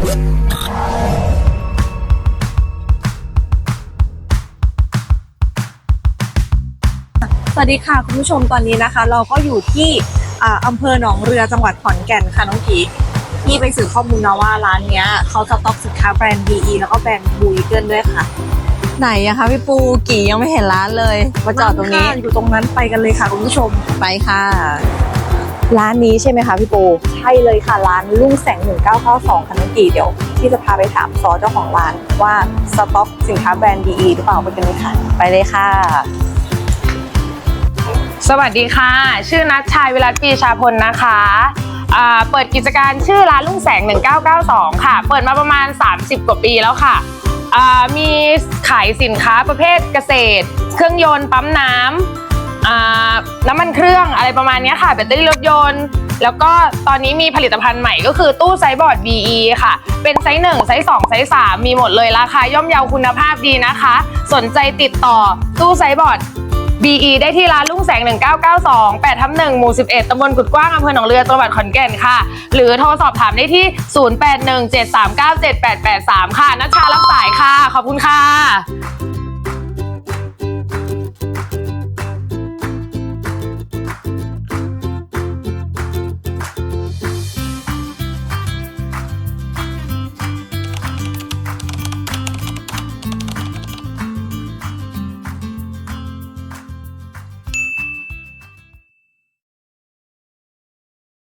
สวัสดีค่ะคุณผู้ชมตอนนี้นะคะ เราก็อยู่ที่อ่าอำเภอหนองเรือจังหวัดขอนแก่นค่ะน้องกีพี่ไปสื่อข้อมูลมาว่าร้านเนี้ยเขาสต็อกสินค้าแบรนด์ BE แล้วก็แบรนด์บูยเกิลด้วยค่ะ ไหนอะคะพี่ปูกี่ยังไม่เห็นร้านเลยมาจอดตรงนี้ค่ะอยู่ตรงนั้นไปกันเลยค่ะคุณผู้ชมไปค่ะ ร้านนี้ใช่ไหมคะพี่ปูใช่เลยค่ะร้านลุ่งแสง 1992ค่ะน้องกีเดี๋ยวพี่จะพาไปถามซอเจ้าของร้านว่าสต็อกสินค้าแบรนด์ BE หรือเปล่าไปกันเลยค่ะ ไปเลยค่ะ สวัสดีค่ะ ชื่อนัทชายวิรัตปีชาพลนะคะเปิดกิจการชื่อร้านลุ่งแสง 1992 ค่ะ เปิดมาประมาณ 30 กว่าปีแล้วค่ะ มีขายสินค้าประเภทเกษตร เครื่องยนต์ปั๊มน้ำ น้ำมันเครื่องอะไรประมาณนี้ค่ะแบตเตอรี่รถยนต์ แล้วก็ตอนนี้มีผลิตภัณฑ์ใหม่ก็คือตู้ไซบอร์ด BE ค่ะ เป็นไซส์1ไซส์2ไซส์3มีหมดเลยราคาย่อมเยาคุณภาพดีนะคะ สนใจติดต่อตู้ไซบอร์ด BE ได้ที่ร้านลุงแสง 1992 8ทับ1หมู่ 11 ตำบลกุดกว้าง อำเภอหนองเรือจังหวัดขอนแก่นค่ะ หรือโทรสอบถามได้ที่ 0817397883 ค่ะนัชชารับสายค่ะ ขอบคุณค่ะ